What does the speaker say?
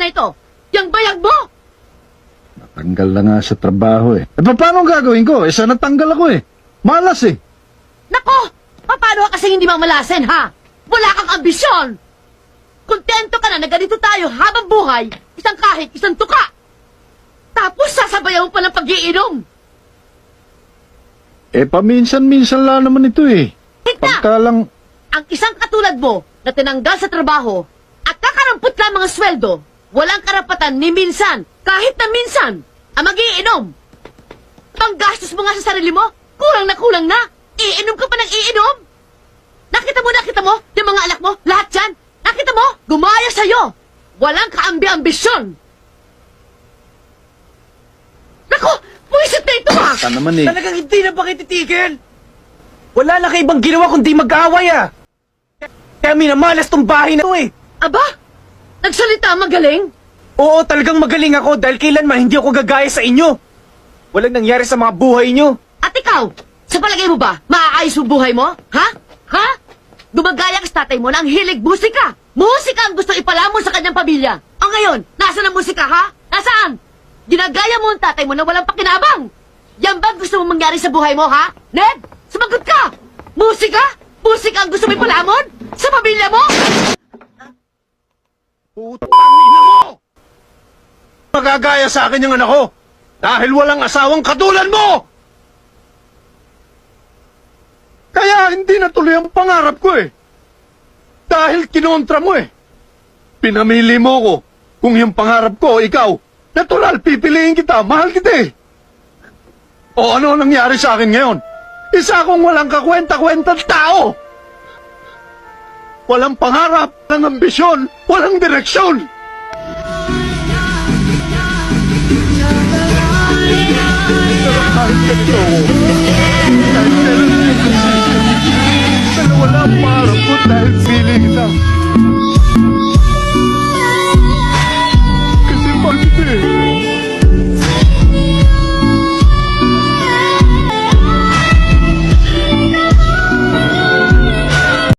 na ito? Yang bayag mo? Tanggal na nga sa trabaho eh. Eh, paano ang gagawin ko? Eh, sana natanggal ako eh. Malas eh. Nako! Paano ka kasi hindi mamalasin, ha? Wala kang ambisyon! Kontento ka na na ganito tayo habang buhay, isang kahit, isang tuka! Tapos sasabayan mo pa ng pag-iinom! Eh, paminsan-minsan lang naman ito eh. Tignan! Pagka lang... Ang isang katulad mo na tinanggal sa trabaho at kakarampot lang mga sweldo, walang karapatan ni minsan, kahit na minsan, ang magiinom. Panggastos mo nga sa sarili mo, kulang na kulang na. Iinom ka pa ng iinom. Nakita mo, nakita mo, yung mga anak mo, lahat yan. Nakita mo, gumaya sa'yo. Walang kaambi-ambisyon. Nako, puwisit na ito ah! Ka naman eh. Talagang hindi na ba titigil? Wala na kayo ibang ginawa kundi mag-aaway ah. Kaya minamalas tong bahay na to eh. Aba, nagsalita magaling? Oo, talagang magaling ako dahil kailanman hindi ako gagaya sa inyo. Walang nangyari sa mga buhay nyo. At ikaw, sa palagay mo ba, maaayos mo buhay mo? Ha? Ha? Gumagaya ka sa tatay mo na ang hilig musika. Musika ang gusto ipalamon sa kanyang pamilya. Ang ngayon, nasaan ang musika, ha? Nasaan? Ginagaya mo ang tatay mo na walang pakinabang. Yan ba gusto mo mangyari sa buhay mo, ha? Ned, sumagot ka! Musika? Musika ang gusto mo ipalamon? Sa pamilya mo? Putang ina mo! Magagaya sa akin yung anak ko! Dahil walang asawang katulad mo! Kaya hindi natuloy ang pangarap ko eh. Dahil kinontra mo eh. Pinamili mo ko. Kung yung pangarap ko, ikaw, natural, pipiliin kita, mahal kita eh. O ano nangyari sa akin ngayon? Isa akong walang kakwenta-kwentang tao. Walang pangarap, walang ambisyon, walang direksyon. Pero wala ang pangarap ko dahil feeling na